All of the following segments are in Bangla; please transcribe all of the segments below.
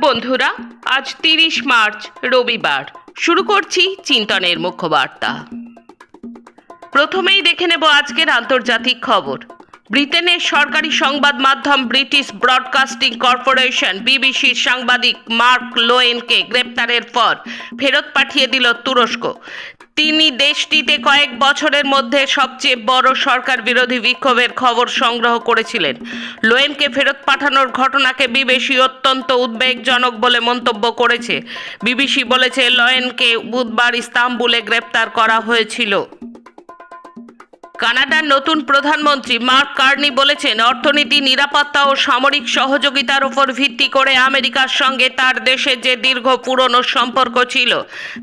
বন্ধুরা, আজ তিরিশ মার্চ, রবিবার। শুরু করছি চিন্তনের মুখ্য বার্তা প্রথমেই দেখে নেব আজকের আন্তর্জাতিক খবর। ব্রিটেনের সরকারি সংবাদ মাধ্যম ব্রিটিশ ব্রডকাস্টিং কর্পোরেশন বিবিসির সাংবাদিক মার্ক লোয়েনকে গ্রেপ্তারের পর ফেরত পাঠিয়ে দিল তুরস্ক। তিনি দেশটিতে কয়েক বছরের মধ্যে সবচেয়ে বড় সরকার বিরোধী বিক্ষোভের খবর সংগ্রহ করেছিলেন। লোয়েনকে ফেরত পাঠানোর ঘটনাকে বিবিসি অত্যন্ত উদ্বেগজনক বলে মন্তব্য করেছে। বিবিসি বলেছে, লোয়েনকে বুধবার ইস্তাম্বুলে গ্রেপ্তার করা হয়েছিল। কানাডার নতুন প্রধানমন্ত্রী মার্ক কার্নি বলেছেন, অর্থনীতি, নিরাপত্তা ও সামরিক সহযোগিতার উপর ভিত্তি করে আমেরিকার সঙ্গে তার দেশের যে দীর্ঘ পুরনো সম্পর্ক ছিল,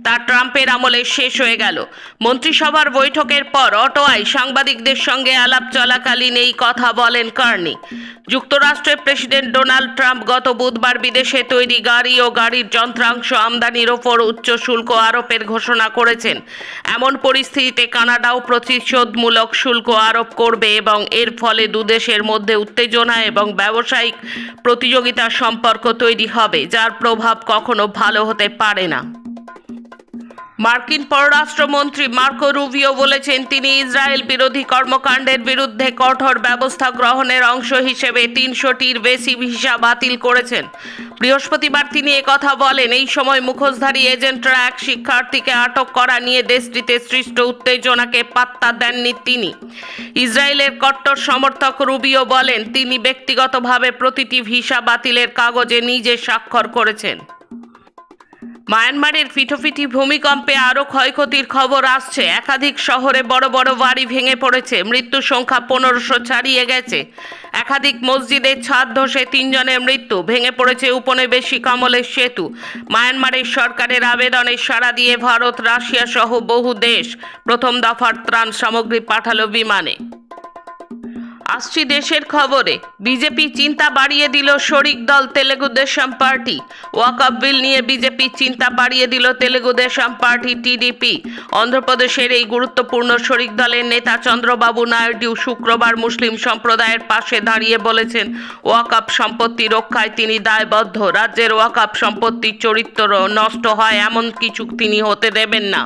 তা ট্রাম্পের আমলে শেষ হয়ে গেল। মন্ত্রিসভার বৈঠকের পর অটোয়ায় সাংবাদিকদের সঙ্গে আলাপ চলাকালীন এই কথা বলেন কার্নি। যুক্তরাষ্ট্রের প্রেসিডেন্ট ডোনাল্ড ট্রাম্প গত বুধবার বিদেশে তৈরি গাড়ি ও গাড়ির যন্ত্রাংশ আমদানির ওপর উচ্চ শুল্ক আরোপের ঘোষণা করেছেন। এমন পরিস্থিতিতে কানাডাও প্রতিশোধমূলক শুল্ক আরোপ করবে এবং এর ফলে দুদেশের মধ্যে উত্তেজনা এবং ব্যবসায়িক প্রতিযোগিতার সম্পর্ক তৈরি হবে, যার প্রভাব কখনো ভালো হতে পারে না। মার্কিন পররাষ্ট্রমন্ত্রী মার্কো রুবিও বলেছেন, তিনি ইসরায়েল বিরোধী কর্মকাণ্ডের বিরুদ্ধে কঠোর ব্যবস্থা গ্রহণের অংশ হিসেবে তিনশোটির বেশি ভিসা বাতিল করেছেন। বৃহস্পতিবার তিনি কথা বলেন, এই সময় মুখোশধারী এজেন্টরা এক শিক্ষার্থীকে আটক করা নিয়ে দেশটিতে সৃষ্ট উত্তেজনাকে পাত্তা দেননি তিনি। ইসরায়েলের কট্টর সমর্থক রুবিও বলেন, তিনি ব্যক্তিগতভাবে প্রতিটি ভিসা বাতিলের কাগজে নিজে স্বাক্ষর করেছেন। মায়ানমারের ফিটোফিটি ভূমিকম্পে আরও ক্ষয়ক্ষতির খবর আসছে। একাধিক শহরে বড় বড় বাড়ি ভেঙে পড়েছে। মৃত্যু সংখ্যা পনেরোশো ছাড়িয়ে গেছে। একাধিক মসজিদের ছাদ ধসে তিনজনের মৃত্যু। ভেঙে পড়েছে উপনিবেশিক আমলের সেতু। মায়ানমারের সরকারের আবেদনে সাড়া দিয়ে ভারত, রাশিয়া সহ বহু দেশ প্রথম দফার ত্রাণ সামগ্রী পাঠালো বিমানে। আসছি দেশের খবরে। বিজেপি চিন্তা বাড়িয়ে দিল শরিক দল তেলেগু দেশম পার্টি। ওয়াকআপ বিল নিয়ে বিজেপি চিন্তা বাড়িয়ে দিল তেলেগু দেশম পার্টি টিডিপি অন্ধ্রপ্রদেশের এই গুরুত্বপূর্ণ শরিক দলের নেতা চন্দ্রবাবু নাইডু শুক্রবার মুসলিম সম্প্রদায়ের পাশে দাঁড়িয়ে বলেছেন ওয়াকআপ সম্পত্তি রক্ষায় তিনি দায়বদ্ধ। রাজ্যের ওয়াকআপ সম্পত্তির চরিত্র নষ্ট হয় এমন কিছু তিনি হতে দেবেন না।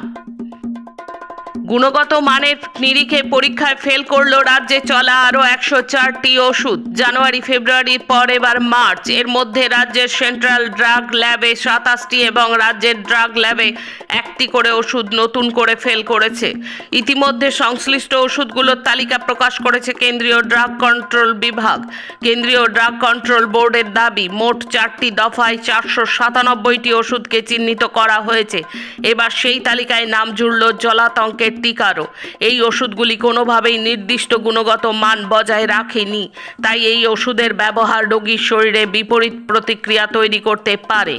গুণগত মানের নিরিখে পরীক্ষায় ফেল করল রাজ্যে চলা আরও একশো চারটি ওষুধ। জানুয়ারি, ফেব্রুয়ারির পর এবার মার্চ। এর মধ্যে রাজ্যের সেন্ট্রাল ড্রাগ ল্যাবে সাতাশটি এবং রাজ্যের ড্রাগ ল্যাবে একটি করে ওষুধ নতুন করে ফেল করেছে। ইতিমধ্যে সংশ্লিষ্ট ওষুধগুলোর তালিকা প্রকাশ করেছে কেন্দ্রীয় ড্রাগ কন্ট্রোল বিভাগ। কেন্দ্রীয় ড্রাগ কন্ট্রোল বোর্ডের দাবি, মোট চারটি দফায় চারশো সাতানব্বইটি ওষুধকে চিহ্নিত করা হয়েছে। এবার সেই তালিকায় নাম জুড়ল জলাতঙ্কের টিকারও এই ওষুধগুলি কোনোভাবেই নির্দিষ্ট গুণগত মান বজায় রাখেনি। তাই এই ওষুধের ব্যবহার রোগীর শরীরে বিপরীত প্রতিক্রিয়া তৈরি করতে পারে।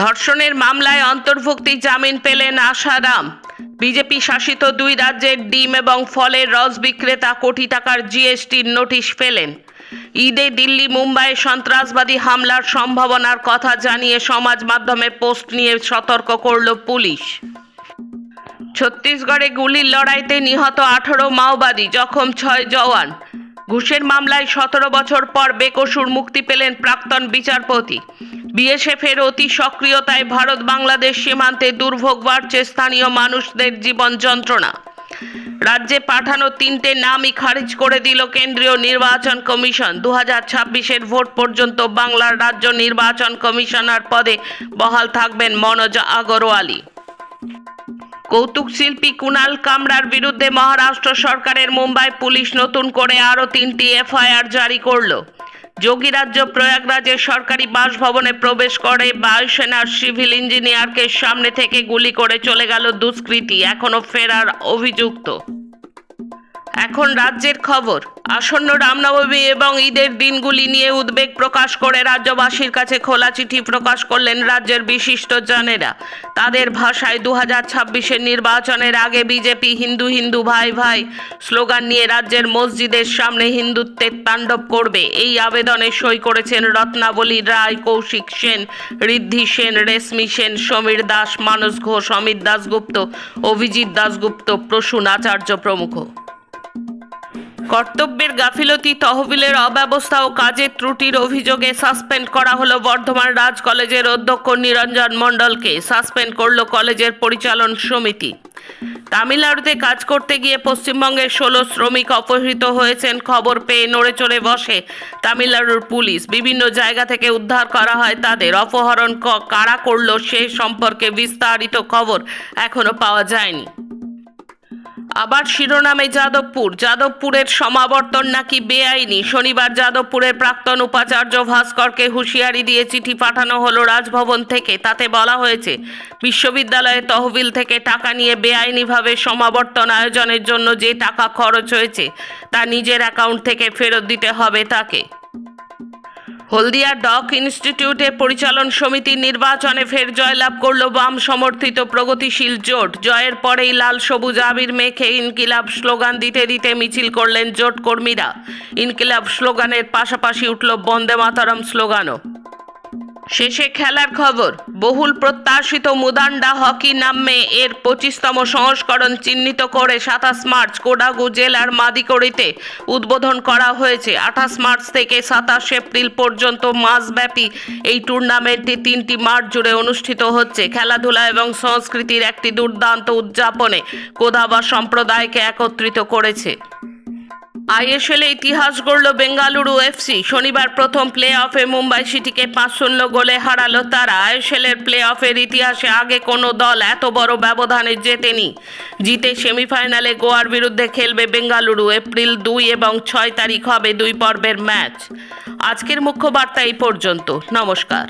ধর্ষণের মামলায় অন্তর্ভুক্তি জামিন পেলেন আশারাম। বিজেপি শাসিত দুই রাজ্যের ডিম এবং ফলের রস বিক্রেতা কোটি টাকার জিএসটির নোটিশ পেলেন। ঈদে দিল্লি মুম্বাইয়ে সন্ত্রাসবাদী হামলার সম্ভাবনার কথা জানিয়ে সমাজ মাধ্যমে পোস্ট নিয়ে সতর্ক করল পুলিশ। ছত্তিশগড়ে গুলির লড়াইতে নিহত আঠারো মাওবাদী, জখম ছয় জওয়ান। ঘুষের মামলায় সতেরো বছর পর বেকসুর মুক্তি পেলেন প্রাক্তন বিচারপতি। বিএসএফের অতি সক্রিয়তায় ভারত বাংলাদেশ সীমান্তে দুর্ভোগ বাড়ছে স্থানীয় মানুষদের জীবন যন্ত্রণা। রাজ্যে পাঠানো তিনটে নামই খারিজ করে দিল কেন্দ্রীয় নির্বাচন কমিশন। দু হাজার ছাব্বিশের ভোট পর্যন্ত বাংলার রাজ্য নির্বাচন কমিশনার পদে বহাল থাকবেন মনোজ আগরওয়ালি। কৌতুক শিল্পী কুনাল কামরার বিরুদ্ধে মহারাষ্ট্র সরকারের মুম্বাই পুলিশ নতুন করে আরও তিনটি এফআইআর জারি করল। যোগীরাজ্য প্রয়াগরাজের সরকারি বাসভবনে প্রবেশ করে বায়ুসেনার সিভিল ইঞ্জিনিয়ারকে সামনে থেকে গুলি করে চলে গেল দুষ্কৃতী, এখনও ফেরার অভিযুক্ত। এখন রাজ্যের খবর। আসন্ন রামনবমী এবং ঈদের দিনগুলি নিয়ে উদ্বেগ প্রকাশ করে রাজ্যবাসীর কাছে খোলা চিঠি প্রকাশ করলেন রাজ্যের বিশিষ্ট জনেরা। তাদের ভাষায় দু হাজার ছাব্বিশের নির্বাচনের আগে বিজেপি হিন্দু হিন্দু ভাই ভাই স্লোগান নিয়ে রাজ্যের মসজিদের সামনে হিন্দুত্বের তাণ্ডব করবে। এই আবেদনে সই করেছেন রত্নাবলী রায়, কৌশিক সেন, ঋদ্ধি সেন, রেশমি সেন, সমীর দাস, মানস ঘোষ, অমিত দাসগুপ্ত অভিজিৎ দাসগুপ্ত প্রসূন আচার্য প্রমুখ। কর্তব্যের গাফিলতি, তহবিলের অব্যবস্থা ও কাজের ত্রুটির অভিযোগে সাসপেন্ড করা হলো বর্ধমান রাজ কলেজের অধ্যক্ষ নিরঞ্জন মণ্ডলকে। সাসপেন্ড করল কলেজের পরিচালন সমিতি। তামিলনাড়ুতে কাজ করতে গিয়ে পশ্চিমবঙ্গের ষোলো শ্রমিক অপহৃত হয়েছেন খবর পেয়ে নড়ে চড়ে বসে তামিলনাড়ুর পুলিশ। বিভিন্ন জায়গা থেকে উদ্ধার করা হয় তাদের। অপহরণ কারা করল সে সম্পর্কে বিস্তারিত খবর এখনও পাওয়া যায়নি। আবার শিরোনামে যাদবপুর। যাদবপুরের সমাবর্তন নাকি বেআইনি? শনিবার যাদবপুরের প্রাক্তন উপাচার্য ভাস্করকে হুঁশিয়ারি দিয়ে চিঠি পাঠানো হলো রাজভবন থেকে। তাতে বলা হয়েছে বিশ্ববিদ্যালয়ের তহবিল থেকে টাকা নিয়ে বেআইনিভাবে সমাবর্তন আয়োজনের জন্য যে টাকা খরচ হয়েছে, তা নিজের অ্যাকাউন্ট থেকে ফেরত দিতে হবে তাকে। হলদিয়া ডক ইনস্টিটিউটে পরিচালন সমিতির নির্বাচনে ফের জয়লাভ করল বাম সমর্থিত প্রগতিশীল জোট। জয়ের পরেই লাল সবুজ আবির মেখে ইনকিলাব স্লোগান দিতে দিতে মিছিল করলেন জোট কর্মীরা। ইনকিলাব স্লোগানের পাশাপাশি উঠল বন্দে মাতারম স্লোগানও। শেষে খেলার খবর, বহুল প্রত্যাশিত মুদান্ডা হকি নামে এর পঁচিশতম সংস্করণ চিহ্নিত করে সাতাশ মার্চ কোডাগু জেলার মাদিকড়িতে উদ্বোধন করা হয়েছে। আঠাশ মার্চ থেকে সাতাশ এপ্রিল পর্যন্ত মাসব্যাপী এই টুর্নামেন্টটি তিনটি মাঠ জুড়ে অনুষ্ঠিত হচ্ছে। খেলাধুলা এবং সংস্কৃতির একটি দুর্দান্ত উদযাপনে কোদাবা সম্প্রদায়কে একত্রিত করেছে। আইএসএলে ইতিহাস গড়ল বেঙ্গালুরু এফসি। শনিবার প্রথম প্লে অফে মুম্বাই সিটিকে পাঁচ শূন্য গোলে হারালো তারা। আইএসএলের প্লে অফের ইতিহাসে আগে কোনো দল এত বড় ব্যবধানে জেতেনি। জিতে সেমিফাইনালে গোয়ার বিরুদ্ধে খেলবে বেঙ্গালুরু। এপ্রিল দুই এবং ছয় তারিখ হবে দুই পর্বের ম্যাচ। আজকের মুখ্য বার্তা এই পর্যন্ত। নমস্কার।